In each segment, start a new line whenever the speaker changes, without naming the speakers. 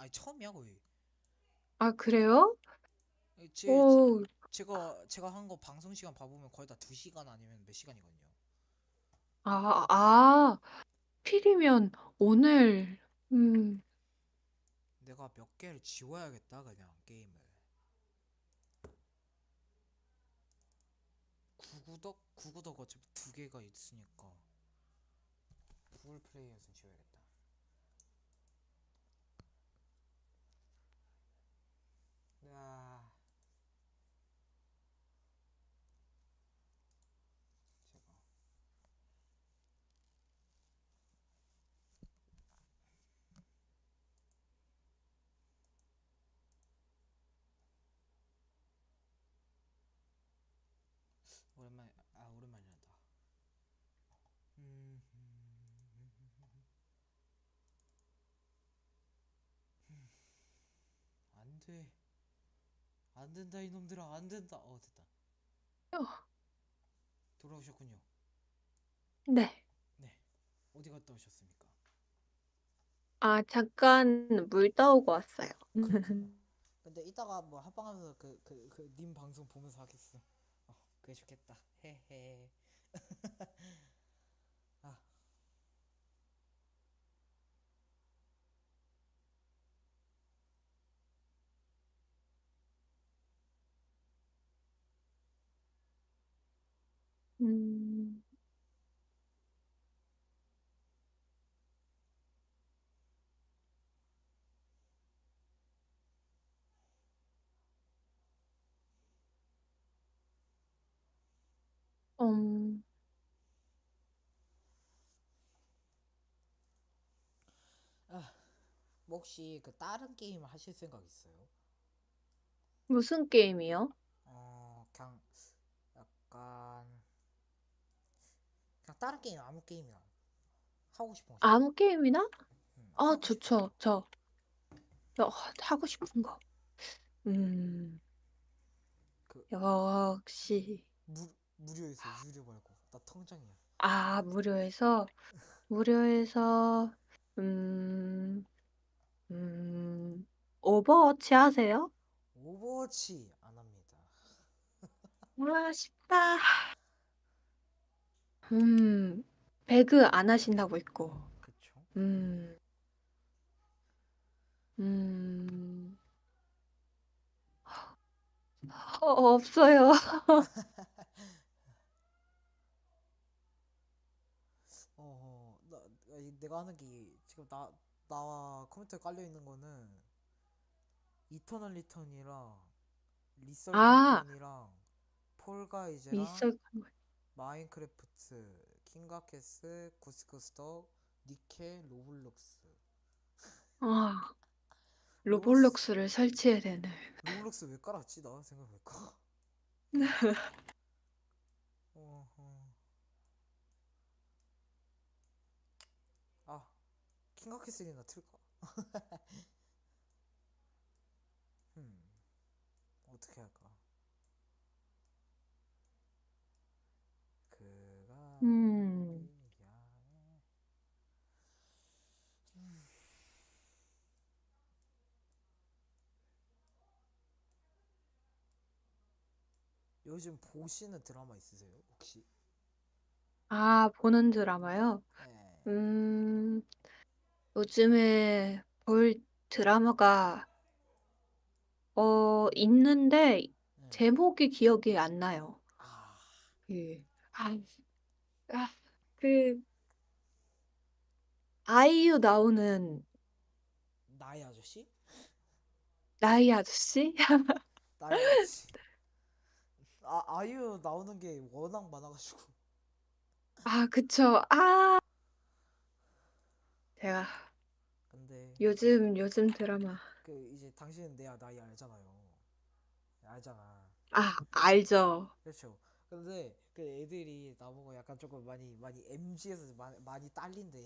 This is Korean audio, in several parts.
아니 처음이야 거의.
아, 그래요?
제
오,
제가 제가 한 거 방송 시간 봐보면 거의 다 2시간 아니면 몇 시간이거든요.
아, 아, 필이면 오늘, 음,
내가 몇 개를 지워야겠다 그냥 게임을. 구구덕 구구덕 어차피 두 개가 있으니까 구글 플레이에서 지워야겠다. 아. 제가 오랜만에 아 오랜만이란다. 음, 안 돼. 안 된다 이놈들아 안 된다. 어 됐다.
어,
돌아오셨군요.
네.
네. 어디 갔다 오셨습니까?
아, 잠깐 물 떠오고 왔어요.
근데 이따가 뭐 합방하면서 그 그 그 님 방송 보면서 하겠어. 어, 그게 좋겠다. 헤헤.
음, 음,
아, 뭐 혹시 그 다른 게임 하실 생각 있어요?
무슨 게임이요?
어, 그냥 약간 그냥 다른 게임 아무 게임이나 하고 싶은 거?
아무 게임이나?
음,
아,
하고 싶은 거.
좋죠. 저, 저 하고 싶은 거. 음,
그
역시.
무, 무료에서 유료 말고 나 통장이야.
아, 무료에서, 무료에서, 음, 음, 오버워치 하세요?
오버워치 안 합니다.
아, 쉽다. 음, 배그 안 하신다고 했고,
그쵸?
음, 음, 어, 없어요.
어, 나 아, 내가 하는 게 지금 나 나와 컴퓨터에 깔려 있는 거는 이터널 리턴이랑 리썰
아,
컴퍼니랑 폴 가이즈랑
있을,
마인크래프트, 킹가캐스, 구스구스덕, 니케, 로블록스.
아,
로블록스
로블록스를 설치해야 되는.
로블록스 왜 깔았지? 나 생각해볼까? 어. 아, 킹가캐슬이나 틀까? 음, 어떻게 할까? 그가
음.
요즘 보시는 드라마 있으세요? 혹시?
아, 보는 드라마요?
네.
음, 요즘에 볼 드라마가, 어, 있는데,
네.
제목이 기억이 안 나요.
아,
그, 아, 아, 그, 아이유 나오는
나의 아저씨?
나이 아저씨?
나의 아저씨. 아, 아이유 나오는 게 워낙 많아가지고.
아, 그쵸. 아, 제가
근데
요즘, 요즘 드라마.
그 이제 당신은 내 나이 알잖아요. 알잖아.
아, 알죠.
그렇죠. 근데 그 애들이 나보고 약간 조금 많이 많이 MG에서 많이, 많이 딸린대.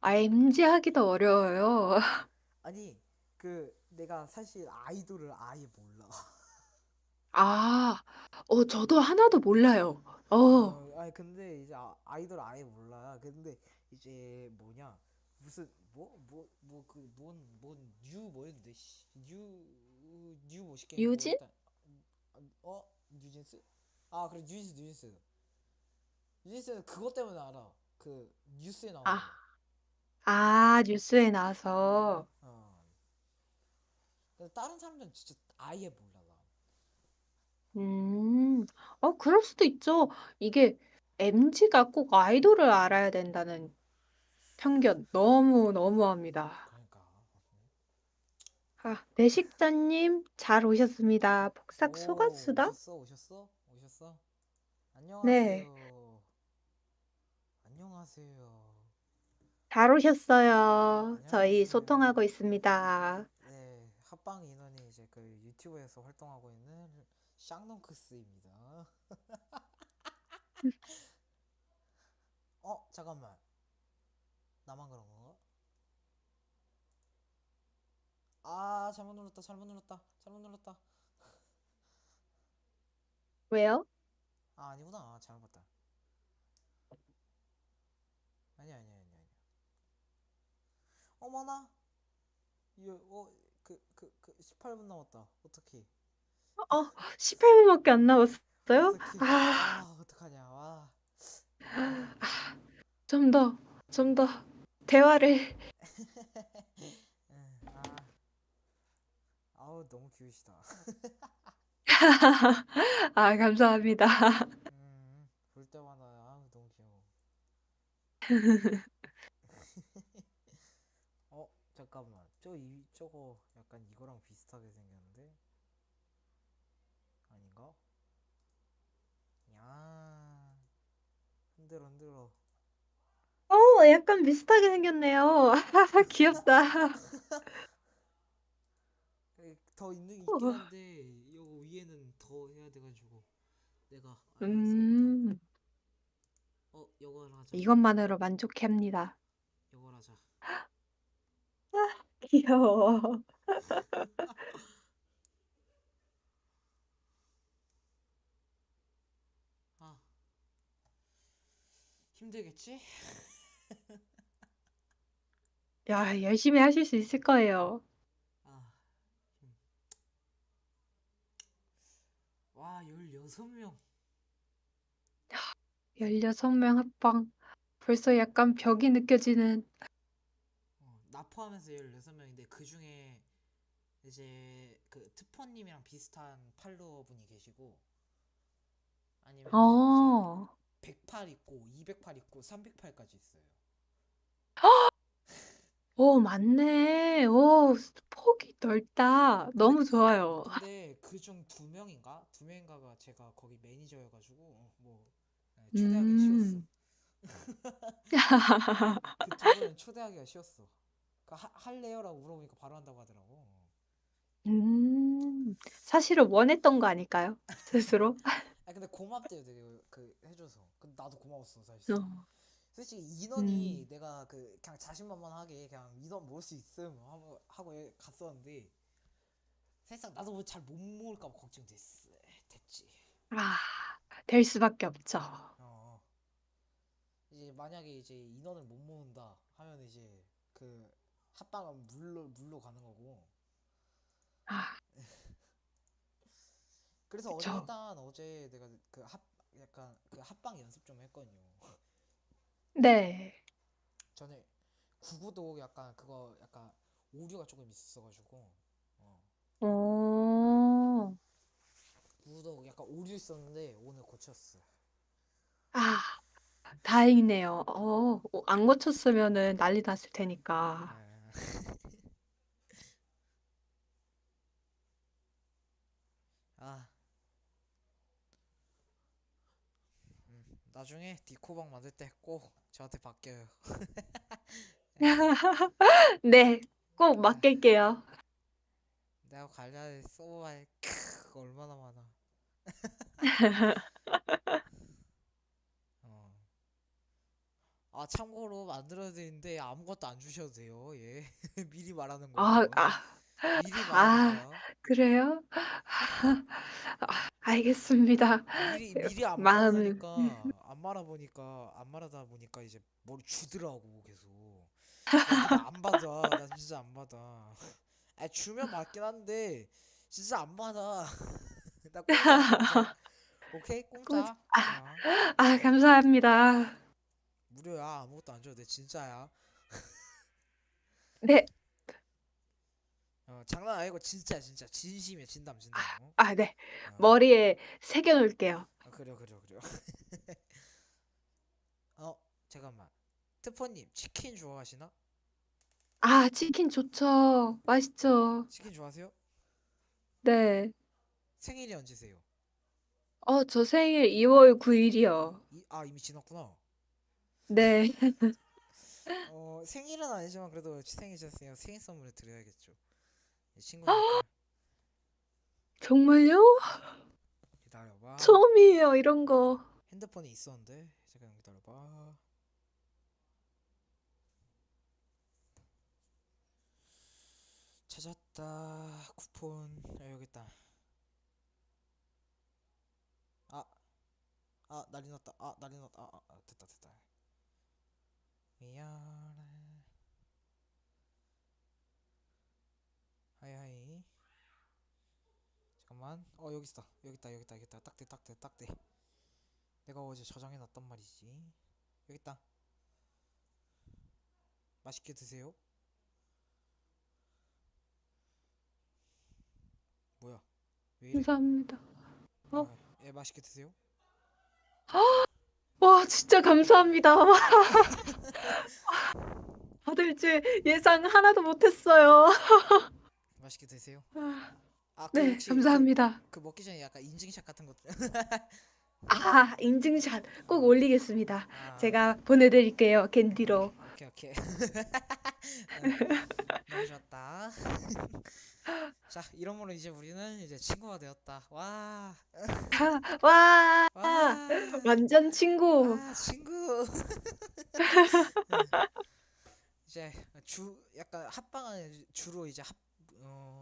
아, MG 하기도 어려워요.
아니 그 내가 사실 아이돌을 아예 몰라.
아, 어, 저도 하나도 몰라요. 어,
어, 아니 근데 이제 아, 아이돌 아예 몰라. 근데 이제 뭐냐 무슨 뭐 뭐 뭐 그 뭔 뭔 뉴 뭐였는데 뉴뉴 뭐시 게임 뭐
유진?
일단 어 뉴진스? 아 그래 뉴진스 뉴진스 뉴진스는 그것 때문에 알아 그 뉴스에 나오는
아,
거
아, 뉴스에 나와서.
어. 근데 다른 사람들은 진짜 아예 몰라 나.
음, 어, 그럴 수도 있죠. 이게 MZ가 꼭 아이돌을 알아야 된다는 편견 너무 너무합니다. 아, 내식자님 잘 오셨습니다. 폭삭
오
속았수다?
오셨어 오셨어 오셨어
네,
안녕하세요 안녕하세요
잘 오셨어요. 저희
안녕하세요
소통하고 있습니다.
네, 합방 인원이 이제 그 유튜브에서 활동하고 있는 샹농크스입니다. 어, 잠깐만. 나만 그런 건가? 아, 잘못 눌렀다. 잘못 눌렀다. 잘못 눌렀다.
왜요?
아, 아니구나. 아, 잘못 봤다. 아니야, 아니야, 아니야, 아니야. 어머나. 어, 그, 그, 그 18분 남았다. 어떡해.
어, 18분밖에 안 남았어요? 아,
아, 어떡하냐. 와. 아.
좀 더, 좀 더 대화를.
응, 아, 아우 너무 귀우시다.
아, 감사합니다.
음, 볼 때마다 아우 너무 귀여워. 어, 잠깐만. 저 이 저거 약간 이거랑 비슷하게 생겼는데 아닌가? 야, 흔들어 흔들어.
어, 약간 비슷하게 생겼네요. 귀엽다.
에, 더 있는 있긴
어.
한데 요 위에는 더 해야 돼가지고 내가.
음,
어, 요걸 하자.
이것만으로 만족합니다.
요걸 하자.
귀여워.
아, 힘들겠지?
야, 열심히 하실 수 있을 거예요.
아, 힘. 와, 16명.
16명 합방. 벌써 약간 벽이 느껴지는.
어, 나 포함해서 16명인데 그 중에 이제 그 트포님이랑 비슷한 팔로워 분이 계시고 아니면
어,
이제 108 있고 208 있고 308까지 있어요.
오, 맞네. 오, 폭이 넓다. 너무 좋아요.
근데 그중 두 명인가? 두 명인가가 제가 거기 매니저여가지고 뭐 네, 초대하기 쉬웠어.
음.
그 두 분은 초대하기가 쉬웠어. 그 하, 할래요라고 물어보니까 바로 한다고 하더라고.
음, 사실은 원했던 거 아닐까요? 스스로?
아 근데 고맙대요 되게 그 해줘서. 근데 나도 고마웠어 사실.
어,
솔직히 인원이
음,
내가 그 그냥 자신만만하게 그냥 인원 모을 수 있음 하고 하고 해- 갔었는데 사실상 나도 뭐 잘 못 모을까 봐 걱정됐어. 됐지.
아, 될 수밖에 없죠.
어. 이제 만약에 이제 인원을 못 모은다 하면 이제 그 합방은 물로 물로 가는 거고.
아,
그래서
그쵸.
일단 어제 내가 그 합 약간 그 합방 연습 좀 했거든요.
네.
전에 구구도 약간 그거 약간 오류가 조금 있었어가지고 어.
오,
구구도 약간 오류 있었는데 오늘 고쳤어.
아, 다행이네요. 어, 안 고쳤으면은 난리 났을 테니까.
아, 음, 나중에 디코방 만들 때 꼭 저한테 맡겨요.
네, 꼭
아,
맡길게요.
내가 관련해 써봐야 크 얼마나 많아. 어. 아 참고로 만들어야 되는데 아무것도 안 주셔도 돼요. 예. 미리 말하는 거야
아. 아,
말하는
아,
거야.
그래요? 아, 알겠습니다.
미리 미리 안
마음을.
말하니까 안 말아 보니까 안 말하다 보니까 이제 뭘 주더라고 계속. 근데 안 받아. 나 진짜 안 받아. 아 주면 받긴 한데 진짜 안 받아. 나 공짜. 공짜. 오케이 공짜.
공짜.
어.
아, 감사합니다.
무료야 아무것도 안 줘도 돼 진짜야.
네.
어, 장난 아니고 진짜 진짜 진심이야 진담 진담. 어?
아, 네.
어.
머리에 새겨 놓을게요.
아, 그래요 그래요 그래요. 어 잠깐만. 트포님 치킨 좋아하시나?
아, 치킨 좋죠. 맛있죠.
치킨 좋아하세요?
네.
생일이 언제세요?
어, 저 생일 2월 9일이요.
이, 아 이미 지났구나.
네.
어 생일은 아니지만 그래도 생일이셨으니까 생일 선물을 드려야겠죠. 이 친구니까
정말요?
기다려봐.
처음이에요, 이런 거.
핸드폰에 있었는데 잠깐 기다려봐. 찾았다 쿠폰 아, 여기 있다. 아, 아 난리 났다. 아 난리 났다. 아, 아, 아 됐다 됐다. 미안해. 하이하이. 잠깐만. 어 여기 있다. 여기 있다. 여기 있다. 여기 있다. 딱대 딱대 딱대. 내가 어제 저장해 놨단 말이지. 여기 있다. 맛있게 드세요. 뭐야? 왜 이래?
감사합니다. 어?
아, 예, 맛있게 드세요.
와, 진짜 감사합니다. 와. 받을 줄 예상 하나도 못했어요.
맛있게 드세요.
아,
아, 그
네,
혹시 그,
감사합니다.
그 먹기 전에 약간 인증샷 같은 것도.
아, 인증샷 꼭 올리겠습니다.
아,
제가 보내드릴게요, 캔디로.
오케이 오케이. 어, 너무 좋았다. 자, 이러므로 이제 우리는 이제 친구가 되었다. 와,
와,
와,
완전 친구.
아, 친구. 이제 주 약간 합방은 주로 이제 합 어,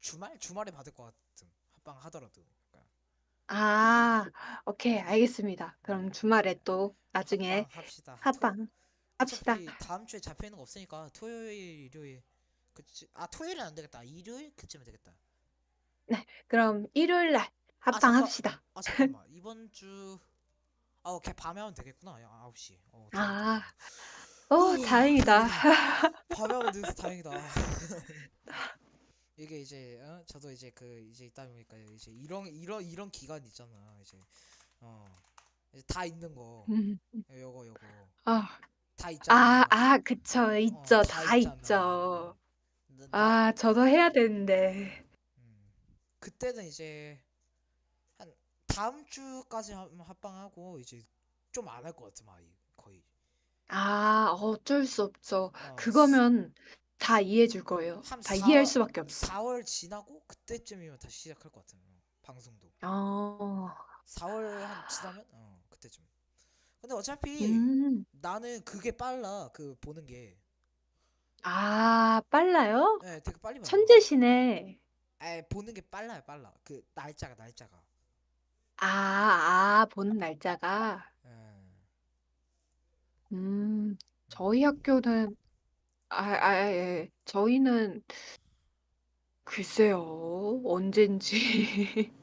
주말 주말에 받을 것 같음. 합방 하더라도. 약간
아, 오케이, 알겠습니다. 그럼 주말에 또 나중에
합방 합시다. 토-
합방 합시다.
어차피 다음 주에 잡혀 있는 거 없으니까 토요일, 일요일. 그치? 아 토요일은 안 되겠다. 일요일 그쯤에 되겠다.
그럼 일요일 날 합방
잠깐.
합시다.
아 잠깐만 이번 주. 아 오케이 밤에 하면 되겠구나. 야, 9시. 어,
아,
다행이다.
오, 다행이다.
밤에 하면 돼서 다행이다. 이게 이제 어? 저도 이제 그 이제 있다 보니까 이제 이런 이런 이런 기간 있잖아. 이제 어 이제 다 있는 거.
음,
요거 요거
아,
다 있잖아.
아, 아, 그쵸, 있죠,
어,
다
있잖아.
있죠.
나- 나-
아, 저도 해야 되는데.
음, 그때는 이제 한 다음 주까지 하- 합방하고 이제 좀 안 할 것 같아, 막 거의.
아, 어쩔 수 없죠.
어,
그거면 다 이해해 줄 거예요.
한
다
4월,
이해할 수밖에 없어.
4월 지나고 그때쯤이면 다시 시작할 것 같아요. 방송도.
어,
4월 한 지나면 어 그때쯤. 근데 어차피
음,
나는 그게 빨라. 그 보는 게.
아, 빨라요?
예, 되게 빨리 봐요.
천재시네.
에 보는 게 빨라요, 빨라. 그 날짜가 날짜가.
아, 아, 보는 날짜가.
예.
음, 저희 학교는, 아, 아, 예, 저희는, 글쎄요, 언젠지.